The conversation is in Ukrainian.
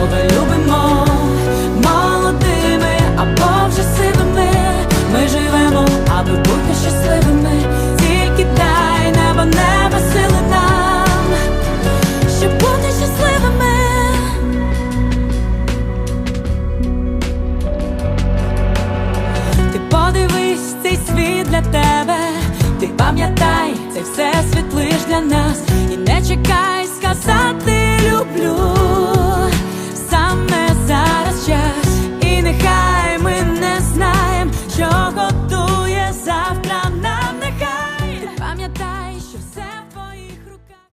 Кого любимо, молодими або вже сивими. Ми живемо, аби бути щасливими, тільки дай небо, небо сили нам, щоб бути щасливими. Ти подивись цей світ для тебе, ти пам'ятай, це все світ лиш для нас, і не чекай сказати люблю.